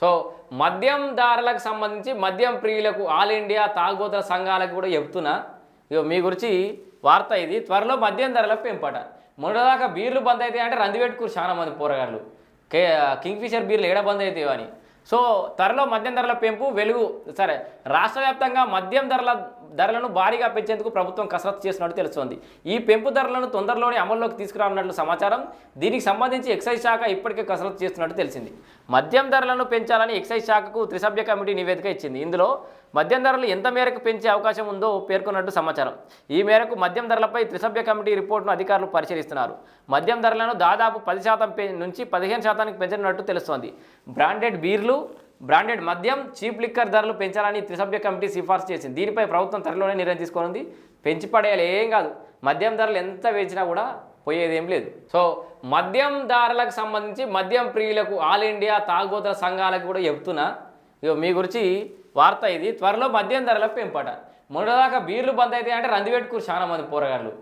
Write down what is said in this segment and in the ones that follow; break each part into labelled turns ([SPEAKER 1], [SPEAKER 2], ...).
[SPEAKER 1] So మద్యం దారులకు సంబంధించి మద్యం ప్రియులకు ఆల్ ఇండియా తాగుబోతుల సంఘాలకు కూడా చెప్తున్నా. ఇగో మీ గురించి వార్త ఇది. త్వరలో మద్యం ధరల పెంపట. మొన్నదాకా బీర్లు బంద్ అవుతాయి అంటే రంది పెట్టుకురు చాలా మంది పోరగాళ్ళు. కే కింగ్ ఫిషర్ బీర్లు ఏడ బంద్ అవుతాయో అని. సో త్వరలో మద్యం ధరల పెంపు వెలుగు సరే రాష్ట్ర వ్యాప్తంగా మద్యం ధరల ధరలను భారీగా పెంచేందుకు ప్రభుత్వం కసరత్తు చేస్తున్నట్టు తెలుస్తోంది. ఈ పెంపు ధరలను తొందరలోనే అమల్లోకి తీసుకురానున్నట్లు సమాచారం దీనికి సంబంధించి ఎక్సైజ్ శాఖ ఇప్పటికే కసరత్తు చేస్తున్నట్టు తెలిసింది. మద్యం ధరలను పెంచాలని ఎక్సైజ్ శాఖకు త్రిసభ్య కమిటీ నివేదిక ఇచ్చింది. ఇందులో మద్యం ధరలు ఎంత మేరకు పెంచే అవకాశం ఉందో పేర్కొన్నట్టు సమాచారం. ఈ మేరకు మద్యం ధరలపై త్రిసభ్య కమిటీ రిపోర్టును అధికారులు పరిశీలిస్తున్నారు. మద్యం ధరలను దాదాపు పది శాతం పె- నుంచి పదిహేను శాతానికి పెంచినట్టు తెలుస్తోంది. బ్రాండెడ్ బీర్లు బ్రాండెడ్ మద్యం చీప్ లిక్కర్ ధరలు పెంచాలని త్రిసభ్య కమిటీ సిఫార్సు చేసింది. దీనిపై ప్రభుత్వం త్వరలోనే నిర్ణయం తీసుకోనుంది. పెంచి పడేయాలి ఏం కాదు. మద్యం ధరలు ఎంత పెంచినా కూడా పోయేదేం లేదు. సో మద్యం ధరలకు సంబంధించి మద్యం ప్రియులకు ఆల్ ఇండియా తాగుబోతుల సంఘాలకు కూడా చెబుతున్నా ఇగో మీ గురించి వార్త ఇది. త్వరలో మద్యం ధరల పెంపట. మొన్నదాకా బీర్లు బంద్ అవుతాయి అంటే రంది పెట్టుకురు చాలా మంది పోరగాళ్ళు.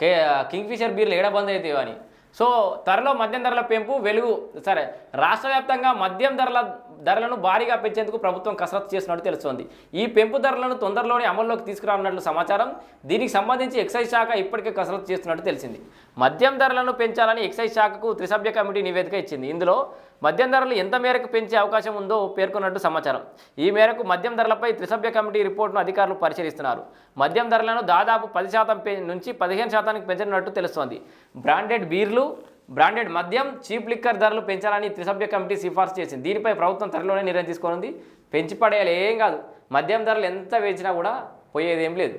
[SPEAKER 1] కే కింగ్ ఫిషర్ బీర్లు ఏడ బంద్ అవుతాయి అని. సో త్వరలో మద్యం ధరల పెంపు వెలుగు సరే రాష్ట్ర వ్యాప్తంగా మద్యం ధరల ధరలను భారీగా పెంచేందుకు ప్రభుత్వం కసరత్తు చేస్తున్నట్టు తెలుస్తోంది. ఈ పెంపు ధరలను తొందరలోనే అమల్లోకి తీసుకురానున్నట్లు సమాచారం దీనికి సంబంధించి ఎక్సైజ్ శాఖ ఇప్పటికే కసరత్తు చేస్తున్నట్టు తెలిసింది. మద్యం ధరలను పెంచాలని ఎక్సైజ్ శాఖకు త్రిసభ్య కమిటీ నివేదిక ఇచ్చింది. ఇందులో మద్యం ధరలు ఎంత మేరకు పెంచే అవకాశం ఉందో పేర్కొన్నట్టు సమాచారం. ఈ మేరకు మద్యం ధరలపై త్రిసభ్య కమిటీ రిపోర్టును అధికారులు పరిశీలిస్తున్నారు. మద్యం ధరలను దాదాపు పది శాతం పె- నుంచి పదిహేను శాతానికి పెంచనున్నట్టు తెలుస్తోంది. బ్రాండెడ్ బీర్లు బ్రాండెడ్ మద్యం చీప్ లిక్కర్ ధరలు పెంచాలని త్రిసభ్య కమిటీ సిఫార్సు చేసింది. దీనిపై ప్రభుత్వం త్వరలోనే నిర్ణయం తీసుకోనుంది. పెంచి పడేయాలి ఏం కాదు. మద్యం ధరలు ఎంత పెంచినా కూడా పోయేదేం లేదు.